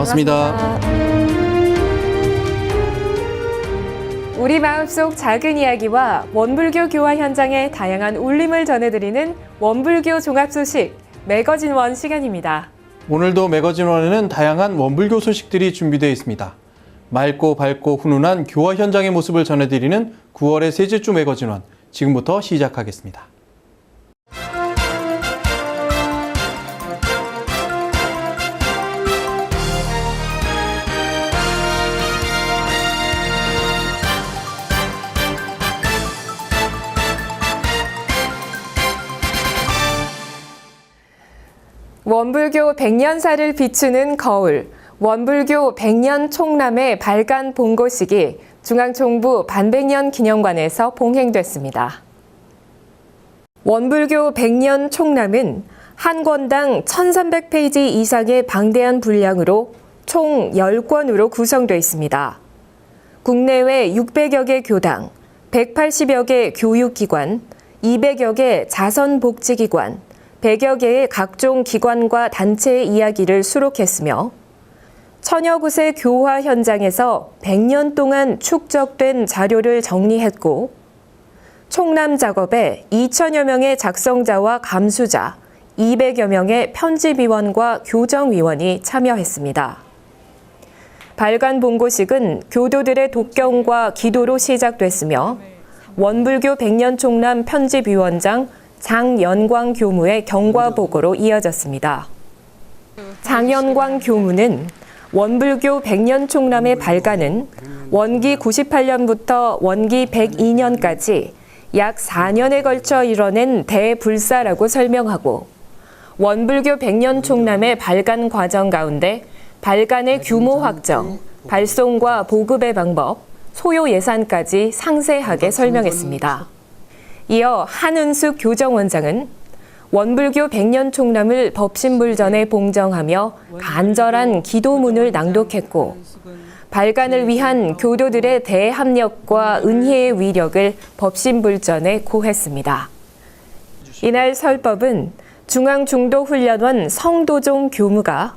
반갑습니다. 우리 마음속 작은 이야기와 원불교 교화 현장의 다양한 울림을 전해드리는 원불교 종합 소식 매거진 원 시간입니다. 오늘도 매거진원에는 다양한 원불교 소식들이 준비되어 있습니다. 맑고 밝고 훈훈한 교화 현장의 모습을 전해드리는 9월의 셋째 주 매거진원 지금부터 시작하겠습니다. 원불교 백년사를 비추는 거울, 원불교 백년 총남의 발간 봉고식이 중앙총부 반백년 기념관에서 봉행됐습니다. 원불교 백년 총남은 한 권당 1300페이지 이상의 방대한 분량으로 총 10권으로 구성되어 있습니다. 국내외 600여 개 교당, 180여 개 교육기관, 200여 개 자선복지기관, 100여 개의 각종 기관과 단체의 이야기를 수록했으며 천여 곳의 교화 현장에서 100년 동안 축적된 자료를 정리했고 총남 작업에 2천여 명의 작성자와 감수자, 200여 명의 편집위원과 교정위원이 참여했습니다. 발간 본고식은 교도들의 독경과 기도로 시작됐으며 원불교 백년 총남 편집위원장 장연광 교무의 경과보고로 이어졌습니다. 장연광 교무는 원불교 백년 총남의 발간은 원기 98년부터 원기 102년까지 약 4년에 걸쳐 이뤄낸 대불사라고 설명하고 원불교 백년 총남의 발간 과정 가운데 발간의 규모 확정, 발송과 보급의 방법, 소요 예산까지 상세하게 설명했습니다. 이어 한은숙 교정원장은 원불교 백년 총남을 법신불전에 봉정하며 간절한 기도문을 낭독했고 발간을 위한 교도들의 대합력과 은혜의 위력을 법신불전에 고했습니다. 이날 설법은 중앙중도훈련원 성도종 교무가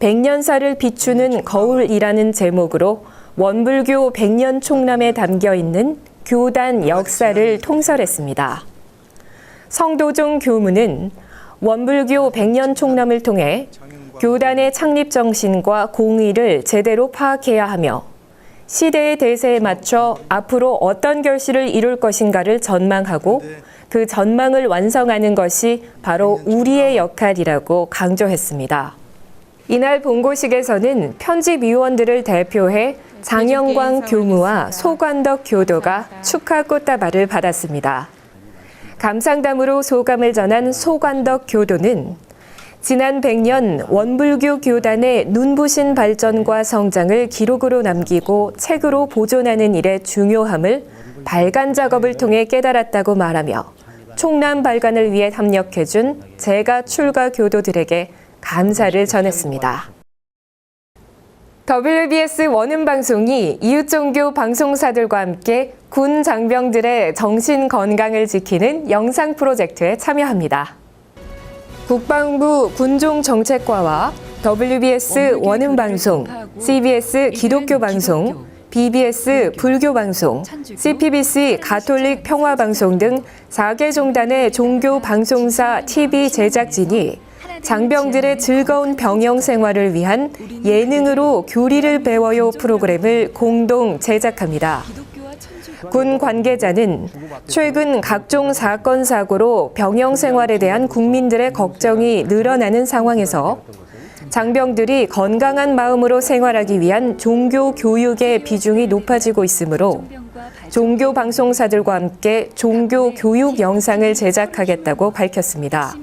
백년사를 비추는 거울이라는 제목으로 원불교 백년 총남에 담겨 있는 교단 역사를 통설했습니다. 성도종 교무는 원불교 백년 총남을 통해 교단의 창립 정신과 공의를 제대로 파악해야 하며 시대의 대세에 맞춰 앞으로 어떤 결실을 이룰 것인가를 전망하고 그 전망을 완성하는 것이 바로 우리의 역할이라고 강조했습니다. 이날 본고식에서는 편집위원들을 대표해 장영광 교무와 소관덕 교도가 축하 꽃다발을 받았습니다. 감상담으로 소감을 전한 소관덕 교도는 지난 100년 원불교 교단의 눈부신 발전과 성장을 기록으로 남기고 책으로 보존하는 일의 중요함을 발간 작업을 통해 깨달았다고 말하며 총남 발간을 위해 협력해준 제가 출가 교도들에게 감사를 전했습니다. WBS 원음 방송이 이웃 종교 방송사들과 함께 군 장병들의 정신 건강을 지키는 영상 프로젝트에 참여합니다. 국방부 군종정책과와 WBS 원음 방송, CBS 기독교 방송, BBS 불교 방송, CPBC 가톨릭 평화 방송 등 4개 종단의 종교 방송사 TV 제작진이 장병들의 즐거운 병영 생활을 위한 예능으로 교리를 배워요 프로그램을 공동 제작합니다. 군 관계자는 최근 각종 사건 사고로 병영 생활에 대한 국민들의 걱정이 늘어나는 상황에서 장병들이 건강한 마음으로 생활하기 위한 종교 교육의 비중이 높아지고 있으므로 종교 방송사들과 함께 종교 교육 영상을 제작하겠다고 밝혔습니다.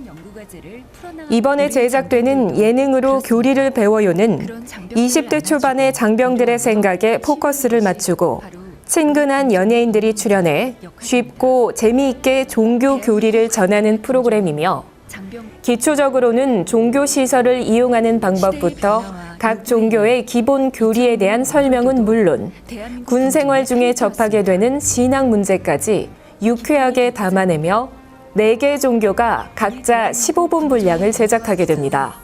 이번에 제작되는 예능으로 교리를 배워요는 20대 초반의 장병들의 생각에 포커스를 맞추고 친근한 연예인들이 출연해 쉽고 재미있게 종교 교리를 전하는 프로그램이며 기초적으로는 종교 시설을 이용하는 방법부터 각 종교의 기본 교리에 대한 설명은 물론 군 생활 중에 접하게 되는 신앙 문제까지 유쾌하게 담아내며 4개 종교가 각자 15분 분량을 제작하게 됩니다.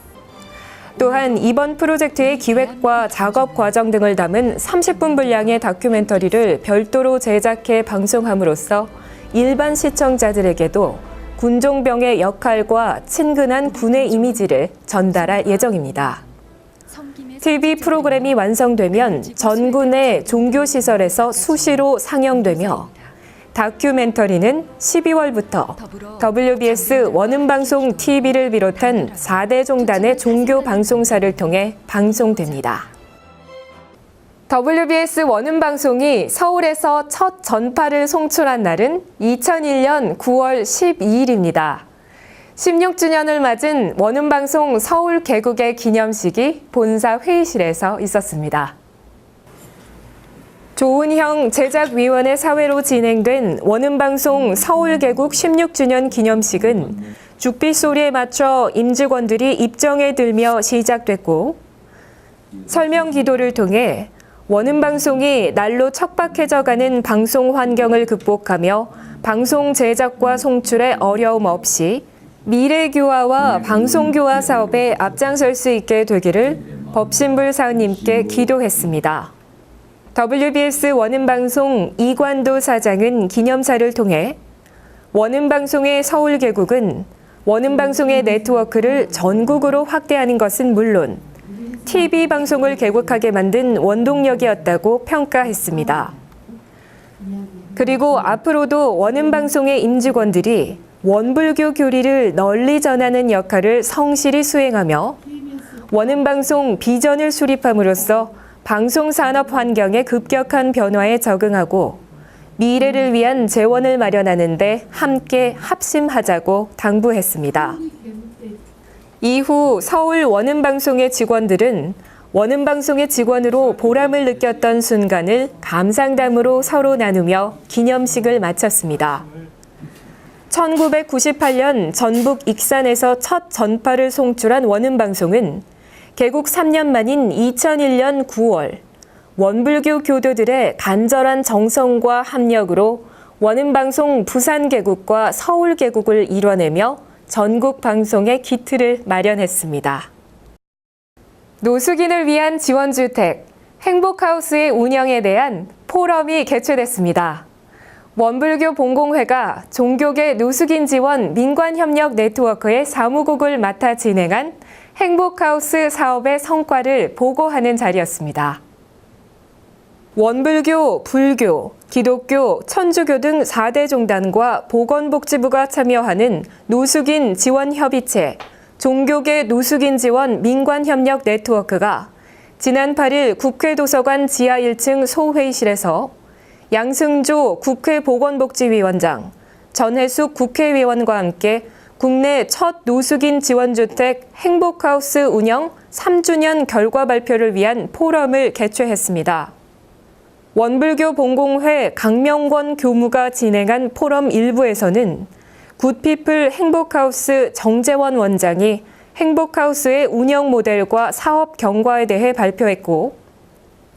또한 이번 프로젝트의 기획과 작업 과정 등을 담은 30분 분량의 다큐멘터리를 별도로 제작해 방송함으로써 일반 시청자들에게도 군종병의 역할과 친근한 군의 이미지를 전달할 예정입니다. TV 프로그램이 완성되면 전군의 종교시설에서 수시로 상영되며 다큐멘터리는 12월부터 WBS 원음방송 TV를 비롯한 4대 종단의 종교 방송사를 통해 방송됩니다. WBS 원음방송이 서울에서 첫 전파를 송출한 날은 2001년 9월 12일입니다. 16주년을 맞은 원음방송 서울 개국의 기념식이 본사 회의실에서 있었습니다. 조은형 제작위원회 사회로 진행된 원음방송 서울 개국 16주년 기념식은 죽빛 소리에 맞춰 임직원들이 입정에 들며 시작됐고 설명 기도를 통해 원음방송이 날로 척박해져가는 방송 환경을 극복하며 방송 제작과 송출에 어려움 없이 미래교화와 방송교화 사업에 앞장설 수 있게 되기를 법신불 사은님께 기도했습니다. WBS 원음방송 이관도 사장은 기념사를 통해 원음방송의 서울 개국은 원음방송의 네트워크를 전국으로 확대하는 것은 물론 TV 방송을 개국하게 만든 원동력이었다고 평가했습니다. 그리고 앞으로도 원음방송의 임직원들이 원불교 교리를 널리 전하는 역할을 성실히 수행하며 원음방송 비전을 수립함으로써 방송 산업 환경의 급격한 변화에 적응하고 미래를 위한 재원을 마련하는 데 함께 합심하자고 당부했습니다. 이후 서울 원음방송의 직원들은 원음방송의 직원으로 보람을 느꼈던 순간을 감상담으로 서로 나누며 기념식을 마쳤습니다. 1998년 전북 익산에서 첫 전파를 송출한 원음방송은 개국 3년 만인 2001년 9월 원불교 교도들의 간절한 정성과 합력으로 원음방송 부산 개국과 서울 개국을 이뤄내며 전국 방송의 기틀을 마련했습니다. 노숙인을 위한 지원주택, 행복하우스의 운영에 대한 포럼이 개최됐습니다. 원불교 본공회가 종교계 노숙인 지원 민관협력 네트워크의 사무국을 맡아 진행한 행복하우스 사업의 성과를 보고하는 자리였습니다. 원불교, 불교, 기독교, 천주교 등 4대 종단과 보건복지부가 참여하는 노숙인 지원협의체, 종교계 노숙인 지원 민관협력 네트워크가 지난 8일 국회 도서관 지하 1층 소회의실에서 양승조 국회 보건복지위원장, 전혜숙 국회의원과 함께 국내 첫 노숙인 지원주택 행복하우스 운영 3주년 결과 발표를 위한 포럼을 개최했습니다. 원불교 본공회 강명권 교무가 진행한 포럼 1부에서는 굿피플 행복하우스 정재원 원장이 행복하우스의 운영 모델과 사업 경과에 대해 발표했고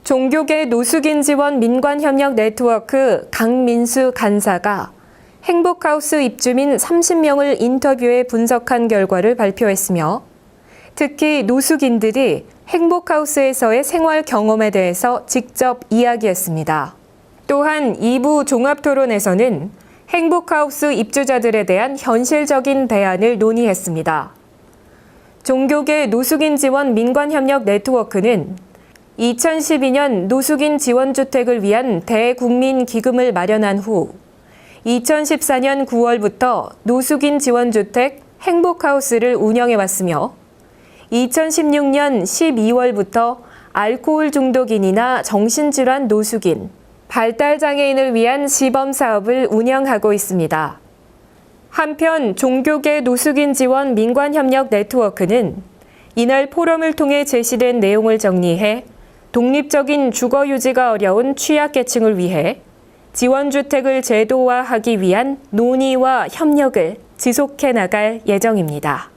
종교계 노숙인 지원 민관협력 네트워크 강민수 간사가 행복하우스 입주민 30명을 인터뷰해 분석한 결과를 발표했으며 특히 노숙인들이 행복하우스에서의 생활 경험에 대해서 직접 이야기했습니다. 또한 2부 종합토론에서는 행복하우스 입주자들에 대한 현실적인 대안을 논의했습니다. 종교계 노숙인 지원 민관협력 네트워크는 2012년 노숙인 지원주택을 위한 대국민 기금을 마련한 후 2014년 9월부터 노숙인 지원주택 행복하우스를 운영해 왔으며 2016년 12월부터 알코올 중독인이나 정신질환 노숙인, 발달장애인을 위한 시범 사업을 운영하고 있습니다. 한편 종교계 노숙인 지원 민관협력 네트워크는 이날 포럼을 통해 제시된 내용을 정리해 독립적인 주거 유지가 어려운 취약계층을 위해 지원주택을 제도화하기 위한 논의와 협력을 지속해 나갈 예정입니다.